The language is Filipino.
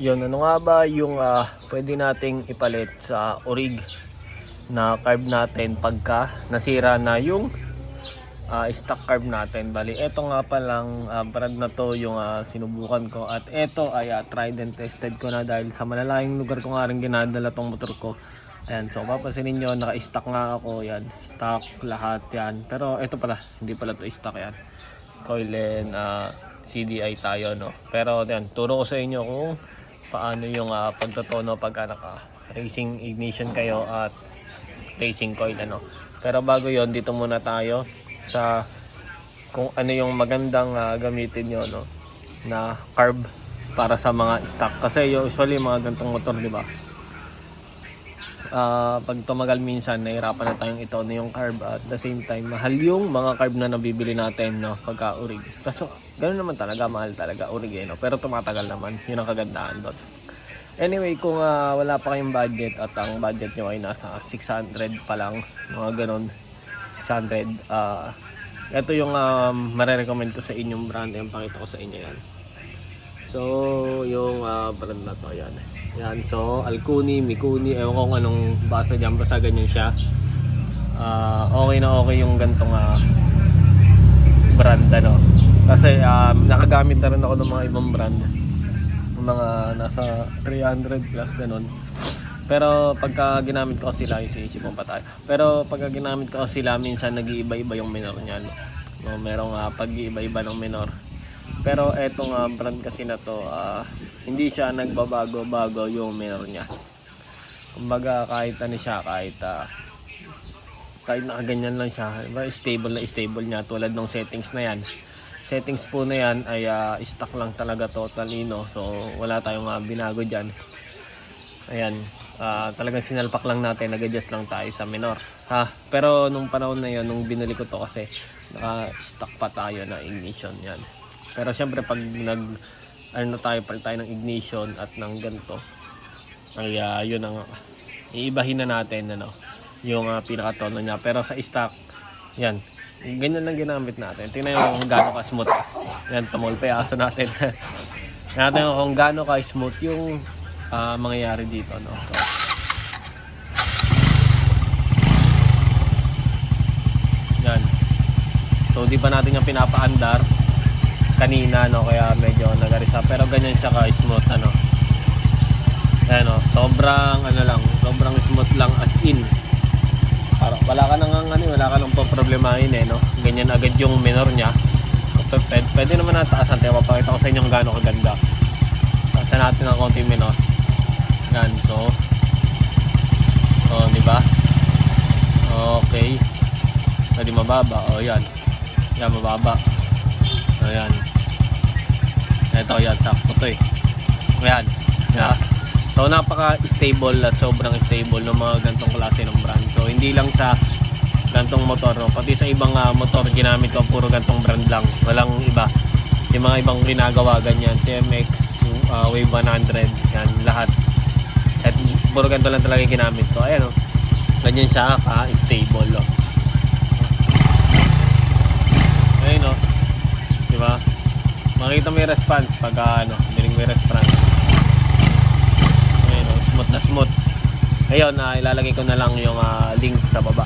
Yun, ano nga ba yung ah, pwede nating ipalit sa orig na carb natin pagka nasira na yung ah, stock carb natin. Bali, eto nga pa lang ah, brand na to yung ah, sinubukan ko at eto ay ah, tried and tested ko na dahil sa malalayong lugar ko nga rin ginadala tong motor ko. Ayan, so papansinin nyo, naka-stock nga ako, yan, stock lahat yan. Pero eto pala, hindi pala to stock yan. Coil and ah, CDI tayo, no. Pero yan, turo ko sa inyo kung paano yung uh, pagtotono pagka naka racing ignition kayo at racing coil ano. Pero bago yon dito muna tayo sa kung ano yung magandang ah, gamitin nyo no na carb para sa mga stock kasi usually mga gantong motor di ba Ah, pag tumagal minsan nahirapan na tayong ito na yung carb at the same time mahal yung mga carb na nabibili natin no? Pagka urig. Kaso ganoon naman talaga mahal talaga urig eh, no? pero tumatagal naman. Yun ang kagandahan doon. Anyway, kung ah, wala pa kayong budget at ang budget nyo ay nasa 600 pa lang, mga ganon, 600, ah, ito yung um, marirecommend ko sa inyong brand, yung pakita ko sa inyo yan. So, yung ah, brand na to, yan. Yan, so, Alcuni, Mikuni, ewan ko anong basa dyan, basta ganyan siya. Ah, okay na okay yung gantong ah, brand, ano. Kasi um, nakagamit na rin ako ng mga ibang brand mga nasa 300 plus ganun. Pero pagka ginamit ko sila, isisip mo pa tayo. Pero pagka ginamit ko sila, minsan nag-iiba-iba yung minor niya. No? No, merong uh, pag-iiba-iba ng minor. Pero etong uh, brand kasi na to, ah, hindi siya nagbabago-bago yung minor niya. Kumbaga kahit ano siya, kahit uh, kahit nakaganyan lang siya, diba, stable na stable niya tulad ng settings na yan. Settings po na yan ay ah, stock lang talaga totally no? So wala tayong ah, binago dyan. Ayan ah, talagang sinalpak lang natin nag-adjust lang tayo sa minor. Ha? Pero nung panahon na yun nung binili ko to kasi naka stock pa tayo na ignition yan pero syempre pag nag ano tayo pag tayo ng ignition at ng ganito ay ah, yun ang iibahin na natin ano yung uh, pinakatono niya pero sa stock yan ganyan lang ginamit natin. Tingnan nyo kung gaano ka smooth. Yan, tumol pa yung aso natin. natin kung gaano ka smooth yung ah, mangyayari dito. No? So. So, di pa natin yung pinapaandar kanina, no? Kaya medyo nagarisa. Pero ganyan siya ka smooth, ano. Ayan, no? Sobrang, ano lang, sobrang smooth lang as in. Para, wala ka nang ano, wala ka nang problemahin eh, no? Ganyan agad yung minor niya. Pwede, pwede naman nataasan tayo. Papakita ko sa inyo kung gaano kaganda. Taasan natin ng konti minor. Yan, so. Oh, di ba? Okay. Pwede mababa. Oh, yan. Yan, mababa. Oh, yan. Ito, yan. Sakto to eh. Yan. Yan. So napaka-stable at sobrang stable ng mga gantong klase ng brand. So hindi lang sa gantong motor, no? pati sa ibang ah, motor ginamit ko puro gantong brand lang. Walang iba. Yung mga ibang ginagawa ganyan, TMX, ah, Wave 100, yan lahat. At puro ganito lang talaga ginamit ko. Ayan oh. Ganyan siya ka-stable. Oh. Ayun oh. Di ba? Makita mo yung response pag ah, ano, dinig mo yung response smooth na smooth. Ngayon, uh, ilalagay ko na lang yung ah, link sa baba.